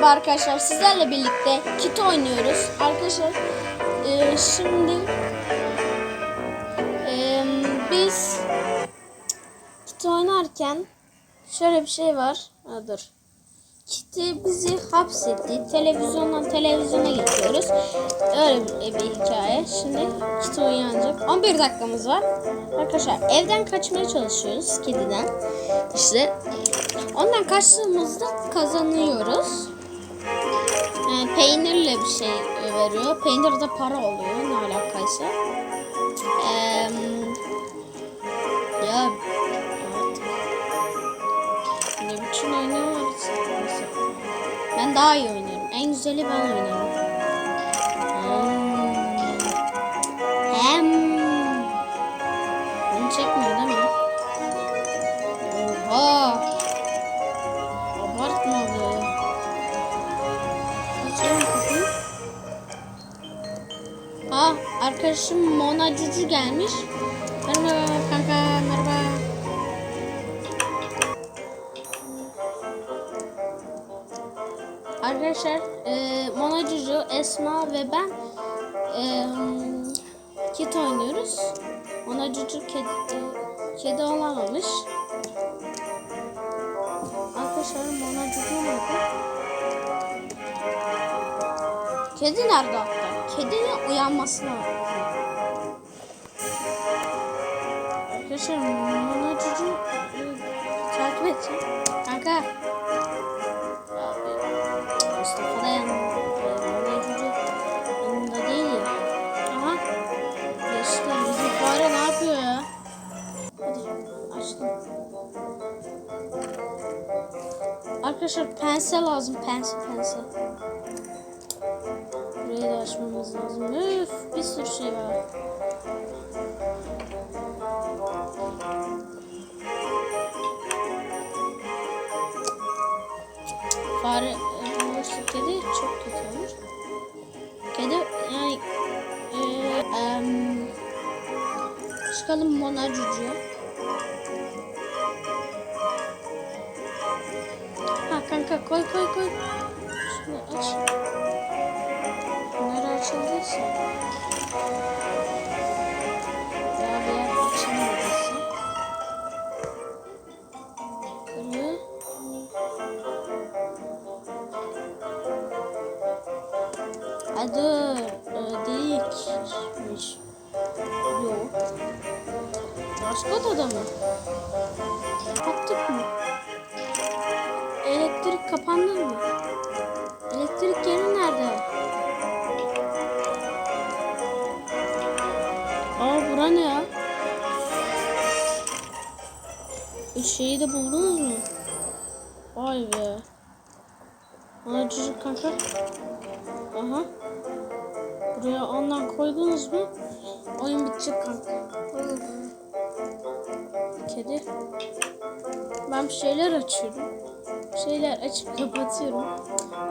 Merhaba arkadaşlar sizlerle birlikte kit oynuyoruz. Arkadaşlar e, şimdi e, biz kit oynarken şöyle bir şey var. Ha, dur. Kiti bizi hapsetti. Televizyondan televizyona geçiyoruz. Öyle bir, bir hikaye. Şimdi kit oynanacak. 11 dakikamız var. Arkadaşlar evden kaçmaya çalışıyoruz kediden. İşte ondan kaçtığımızda kazanıyoruz. Yani peynirle bir şey veriyor. Peynir de para oluyor. Ne alakaysa. Eee ya evet. Ne biçim oynuyoruz? Ben daha iyi oynarım. En güzeli ben oynarım. Arkadaşım Mona Cucu gelmiş. Merhaba kanka merhaba. Arkadaşlar e, Mona Cucu, Esma ve ben e, kit oynuyoruz. Mona Cucu kedi, e, kedi olamamış. Arkadaşlar Mona Cucu nerede? Kedi nerede? Kedinin uyanmasına bak. Arkadaşlar Cucu e, takip edeceğim. Kanka. Mustafa da yanında. Mona Cucu yanında değil ya. Aha. Geçti. Bizim fare ne yapıyor ya? Hadi açtım. Arkadaşlar pense lazım. Pense pense. Açmamız lazım. Üf bir sürü şey var. Fare olursa kedi çok kötü olur. Kedi yani e, em, çıkalım Mona Cucu'ya. Ha kanka koy koy koy. Şunu aç. Kırıyor. Ha dur. Ee, değilmiş. Yok. Başka odada mı? Kapattık mı? Elektrik kapandı mı? Elektrik yeri nerede? Bura ne ya? Bir şeyi de buldunuz mu? Vay be. Ana çocuk kanka. Aha. Buraya ondan koydunuz mu? Oyun bitecek kanka. Kedi. Ben bir şeyler açıyorum. Bir şeyler açıp kapatıyorum.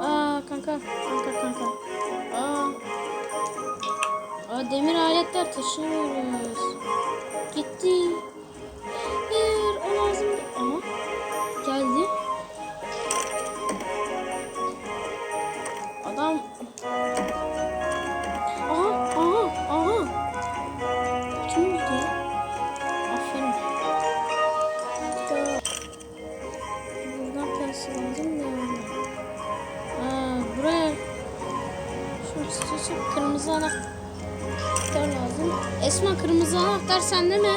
Aa kanka, kanka kanka. Demir aletler taşıyoruz. Gitti. Hayır, o lazım. Ama geldi. Adam. Aha, aha, aha. Kim buldu ya? Aferin. Buradan pense lazım da. Aa, buraya şu istiyorsan kırmızı anahtar lazım. Esma kırmızı anahtar sende mi?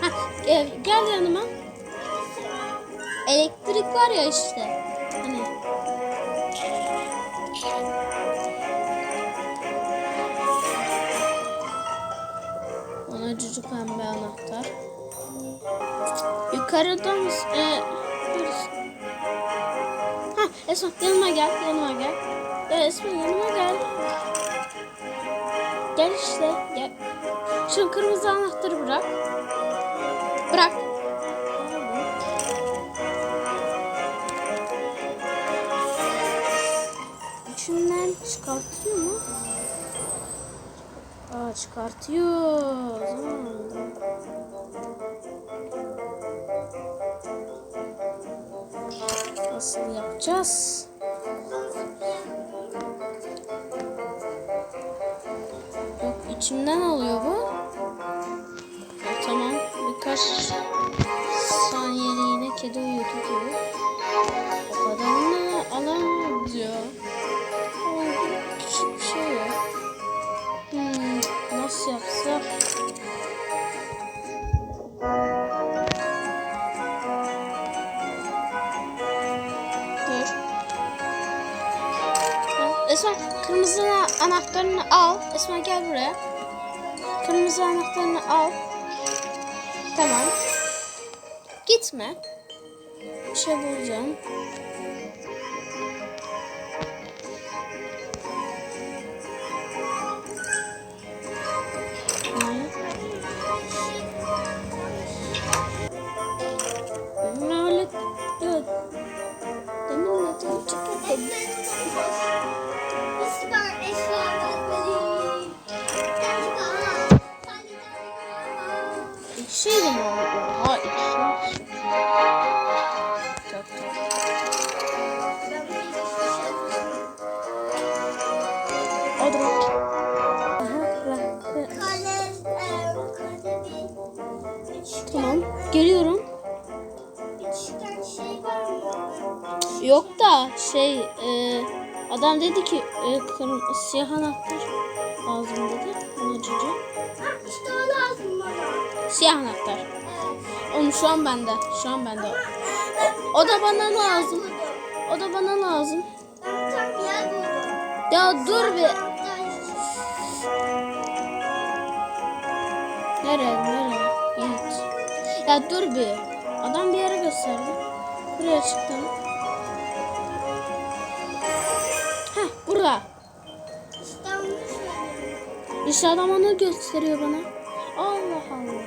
Ha, gel, gel yanıma. Elektrik var ya işte. Hani. Ona cucu pembe anahtar. Yukarıda mısın? Ee. Ha Esma yanıma gel, yanıma gel. Ya Esma yanıma gel. Gel işte, gel. Şu kırmızı anahtarı bırak. Bırak. İçinden çıkartıyor mu? Aa çıkartıyor. O zaman. Nasıl yapacağız? Yok içimden alıyor bu. Tamam birkaç saniyeliğine kedi uyudu gibi. O alamam diyor. Küçük bir şey yok. Hmm, nasıl yapsak? Esma kırmızı anahtarını al. Esma gel buraya. Kırmızı anahtarını al. Tamam. Gitme. Bir şey bulacağım. O bırak. Tamam. Geliyorum. Yok da şey e, adam dedi ki e, kırm siyah anahtar lazım dedi. Anacıcı. Siyah anahtar. Onu şu an bende. Şu an bende. O, o da bana lazım. O da bana lazım. Ya dur bir. Nereye nereye? Git. Ya dur bir. Adam bir yere gösterdi. Buraya çıktım. Heh burada. İşte adam onu gösteriyor bana. Allah Allah.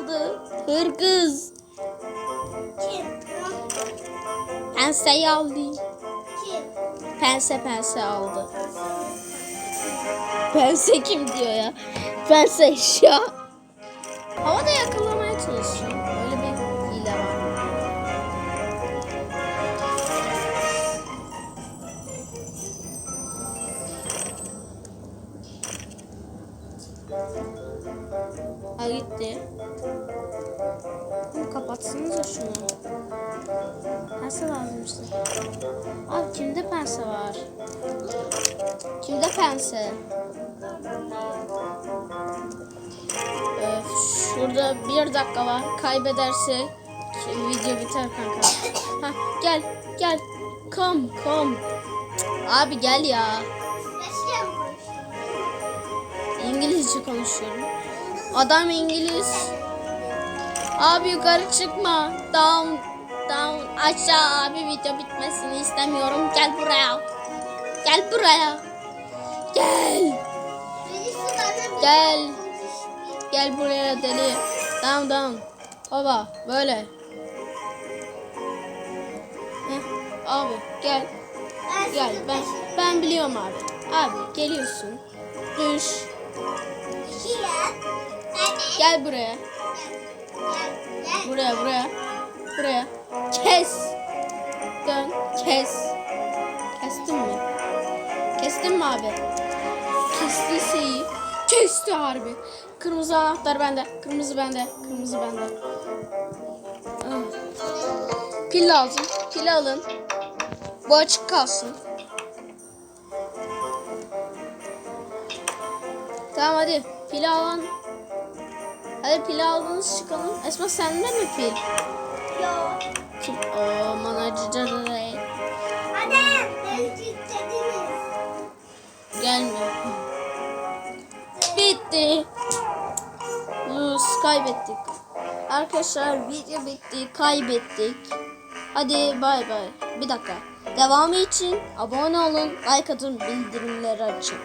Aldı. Hırgız. Penseyi aldı. Pense pense aldı. Pense kim diyor ya? Pense eşya. Havada yakalamaya Pense lazım. Abi kimde pense var? Kimde pense? Öf, şurada bir dakika var. Kaybederse video biter kanka. Ha, gel gel. Come come. Abi gel ya. İngilizce konuşuyorum. Adam İngiliz. Abi yukarı çıkma. Down down aşağı abi video bitmesini istemiyorum. Gel buraya. Gel buraya. Gel. Gel. Gel buraya deli. Down down. Baba böyle. Heh, abi gel. Gel ben ben biliyorum abi. Abi geliyorsun. Düş. Gel buraya. Buraya buraya. Buraya. Kes. Kestin mi? Kestin mi abi? Kestiyse iyi. Kesti harbi. Kırmızı anahtar bende. Kırmızı bende. Kırmızı bende. Ah. Pil lazım. Pil alın. Bu açık kalsın. Tamam hadi. Pil alan. Hadi pil aldınız çıkalım. Esma sende mi pil? Kim? Oo, manacıca kaybettik. Arkadaşlar video bitti. Kaybettik. Hadi bay bay. Bir dakika. Devamı için abone olun, like atın, bildirimleri açın.